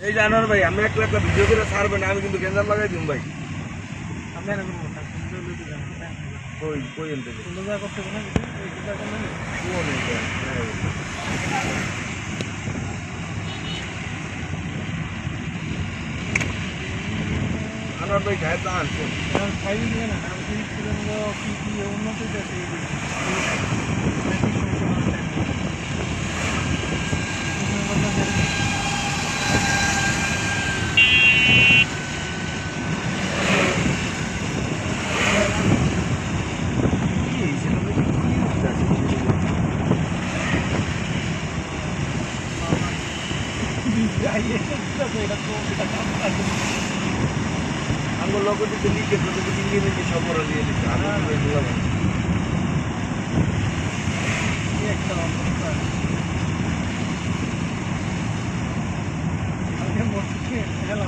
এই জানার ভাই আমি একটা একটা ভিডিও করে ছাড়বেন আমি কিন্তু গেঞ্জাম লাগাই দিম ভাই? কই কই এনতে এইটা? আনোয়ার ভাই গায়ে তো আনছেন দিয়ে না, আমি উন্নতি তো তো। আমার লোক দিতে লিখে তো তুমি ইংরেজি সবর দিয়ে দিচ্ছে আমি তো। কি একটা অবস্থা। আগে মসজিদে গেলাম